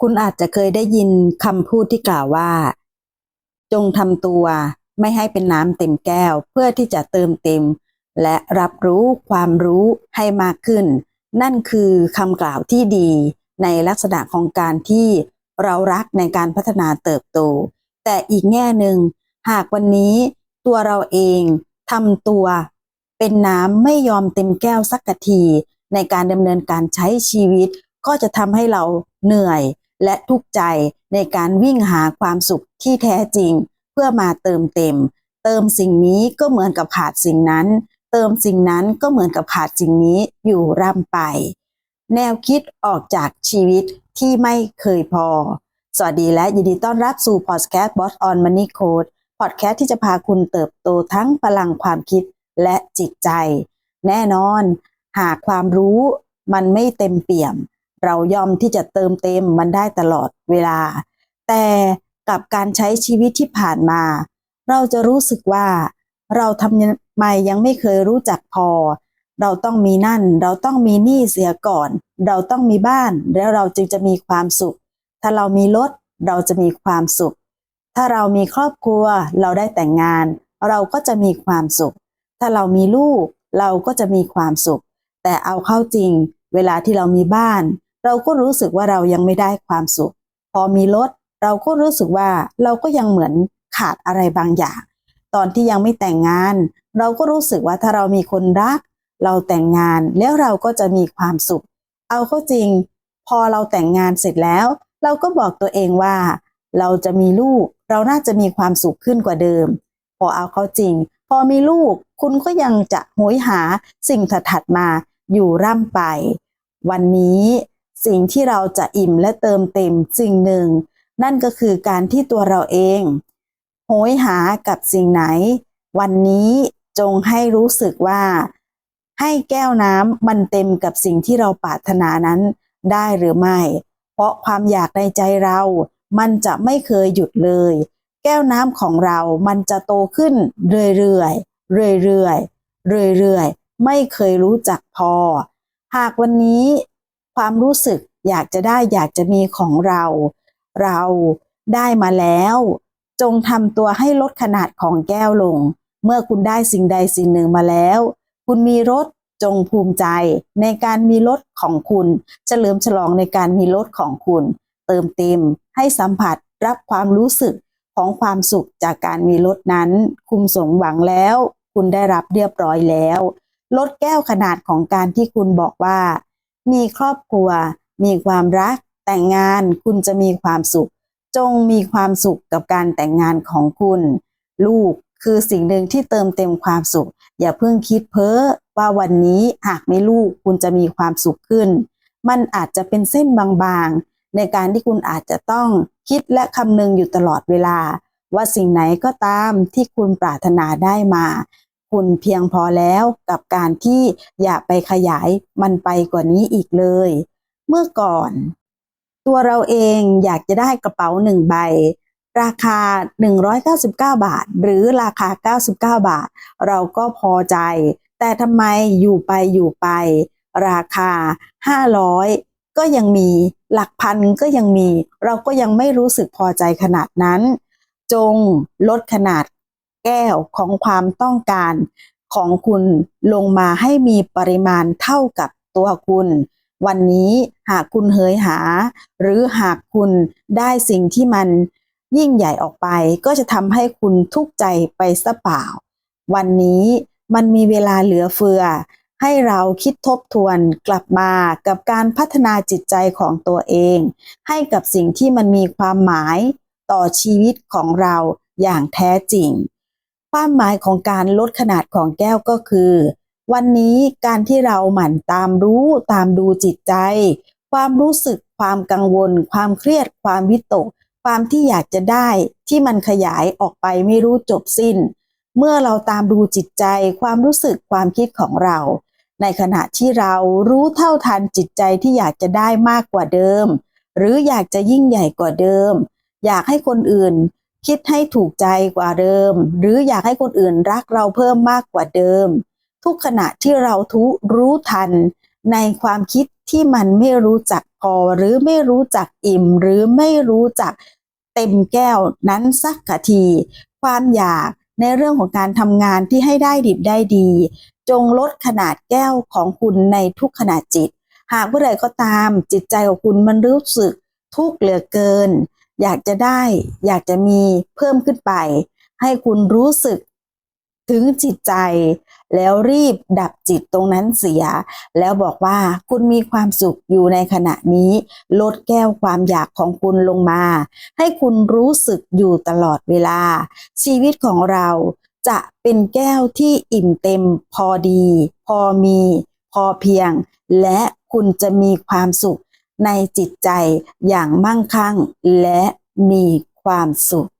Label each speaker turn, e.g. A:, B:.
A: คุณอาจจะเคยได้ยินคำพูดที่กล่าวว่า จงทำตัวไม่ให้เป็นน้ำเต็มแก้ว เพื่อที่จะเติมเต็ม และรับรู้ความรู้ให้มากขึ้น นั่นคือคำกล่าวที่ดีในลักษณะของการที่เรารักในการพัฒนาเติบโต แต่อีกแง่หนึ่ง หากวันนี้ตัวเราเองทำตัว เป็นน้ำไม่ยอมเต็มแก้วสักที ในการดำเนินการใช้ชีวิตก็จะทำให้เราเหนื่อย และทุกใจในการวิ่งหาความสุขที่แท้จริง เพื่อมาเติมเต็ม เติมสิ่งนี้ก็เหมือนกับขาดสิ่งนั้น เติมสิ่งนั้นก็เหมือนกับขาดสิ่งนี้อยู่ร่ำไป แนวคิดออกจากชีวิตที่ไม่เคยพอ สวัสดีและยินดีต้อนรับสู่พอดแคสต์ Boss on Money Code พอดแคสต์ที่จะพาคุณเติบโตทั้งพลังความคิดและจิตใจ แน่นอน หากความรู้มันไม่เต็มเปี่ยม เรายอมที่จะเติมเต็มมันได้ตลอดเวลา แต่กับการใช้ชีวิตที่ผ่านมา เราจะรู้สึกว่าเราทำไมยังไม่เคยรู้จักพอ เราต้องมีนั่น เราต้องมีหนี้เสียก่อน เราต้องมีบ้าน แล้วเราจึงจะมีความสุข ถ้าเรามีรถเราจะมีความสุข ถ้าเรามีครอบครัว เราได้แต่งงาน เราก็จะมีความสุข ถ้าเรามีลูก เราก็จะมีความสุข แต่เอาเข้าจริง เวลาที่เรามีบ้าน เราก็รู้สึกว่าเรายังไม่ได้ความสุข พอมีรถเราก็รู้สึกว่าเราก็ยังเหมือนขาดอะไรบางอย่าง ตอนที่ยังไม่แต่งงาน เราก็รู้สึกว่าถ้าเรามีคนรัก เราแต่งงานแล้วเราก็จะมีความสุข เอาเข้าจริง พอเราแต่งงานเสร็จแล้ว เราก็บอกตัวเองว่า เราจะมีลูก เราน่าจะมีความสุขขึ้นกว่าเดิม พอเอาเข้าจริง พอมีลูกคุณก็ยังจะหยหาสิ่งถัดๆมาอยู่ร่ำไป วันนี้ สิ่งที่เราจะอิ่มและเติมเต็มสิ่งหนึ่ง นั่นก็คือการที่ตัวเราเอง โหยหากับสิ่งไหน วันนี้จงให้รู้สึกว่า ให้แก้วน้ำมันเต็มกับสิ่งที่เราปรารถนานั้นได้หรือไม่ เพราะความอยากในใจเรา มันจะไม่เคยหยุดเลย แก้วน้ำของเรา มันจะโตขึ้นเรื่อยๆ เรื่อยๆ เรื่อยๆ ไม่เคยรู้จักพอ หากวันนี้ ความรู้สึกอยากจะได้อยากจะมีของเรา เราได้มาแล้ว จงทำตัวให้ลดขนาดของแก้วลง เมื่อคุณได้สิ่งใดสิ่งหนึ่งมาแล้ว คุณมีรถจงภูมิใจในการมีรถของคุณ เฉลิมฉลองในการมีรถของคุณ เติมเต็มให้สัมผัสรับความรู้สึกของความสุขจากการมีรถนั้น คุณสมหวังแล้ว คุณได้รับเรียบร้อยแล้วลดแก้วขนาดของการที่คุณบอกว่า มีครอบครัว มีความรัก แต่งงานคุณจะมีความสุข จงมีความสุขกับการแต่งงานของคุณ ลูกคือสิ่งหนึ่งที่เติมเต็มความสุข อย่าเพิ่งคิดเพ้อว่าวันนี้หากไม่ลูกคุณจะมีความสุขขึ้น มันอาจจะเป็นเส้นบางๆ ในการที่คุณอาจจะต้องคิดและคำนึงอยู่ตลอดเวลา ว่าสิ่งไหนก็ตามที่คุณปรารถนาได้มา คุณเพียงพอแล้วกับการที่อย่าไปขยายมันไปกว่านี้อีกเลย เมื่อก่อน ตัวเราเองอยากจะได้กระเป๋าหนึ่งใบ ราคา 199 บาท หรือราคา 99 บาท เราก็พอใจ แต่ทำไมอยู่ไปอยู่ไป ราคา 500 ก็ยังมีหลักพันก็ยังมี เราก็ยังไม่รู้สึกพอใจขนาดนั้น จงลดขนาด แก้วของความต้องการของคุณลงมาให้มีปริมาณเท่ากับตัวคุณ วันนี้หากคุณเฮยหา หรือหากคุณได้สิ่งที่มันยิ่งใหญ่ออกไป ก็จะทำให้คุณทุกข์ใจไปซะเปล่า วันนี้มันมีเวลาเหลือเฟือ ให้เราคิดทบทวนกลับมากับการพัฒนาจิตใจของตัวเอง ให้กับสิ่งที่มันมีความหมายต่อชีวิตของเราอย่างแท้จริง ความหมายของการลดขนาดของแก้วก็คือ วันนี้การที่เราหมั่นตามรู้ตามดูจิตใจ ความรู้สึกความกังวล ความเครียด ความวิตก ความที่อยากจะได้ที่มันขยายออกไปไม่รู้จบสิ้น เมื่อเราตามดูจิตใจ ความรู้สึกความคิดของเรา ในขณะที่เรารู้เท่าทันจิตใจที่อยากจะได้มากกว่าเดิม หรืออยากจะยิ่งใหญ่กว่าเดิม อยากให้คนอื่น คิดให้ถูกใจกว่าเดิม หรืออยากให้คนอื่นรักเราเพิ่มมากกว่าเดิม ทุกขณะที่เราทุรู้ทัน ในความคิดที่มันไม่รู้จักพอหรือไม่รู้จักอิ่ม หรือไม่รู้จักเต็มแก้วนั้นสักที ความอยากในเรื่องของการทำงานที่ให้ได้ดิบได้ดี จงลดขนาดแก้วของคุณในทุกขณะจิต หากเมื่อไรก็ตามจิตใจของคุณมันรู้สึกทุกข์เหลือเกิน อยากจะได้อยากจะมีเพิ่มขึ้นไป ให้คุณรู้สึกถึงจิตใจ แล้วรีบดับจิตตรงนั้นเสีย แล้วบอกว่าคุณมีความสุขอยู่ในขณะนี้ ลดแก้วความอยากของคุณลงมา ให้คุณรู้สึกอยู่ตลอดเวลา ชีวิตของเราจะเป็นแก้วที่อิ่มเต็มพอดี พอมี พอเพียง และคุณจะมีความสุข ในจิตใจอย่างมั่งคั่งและมีความสุข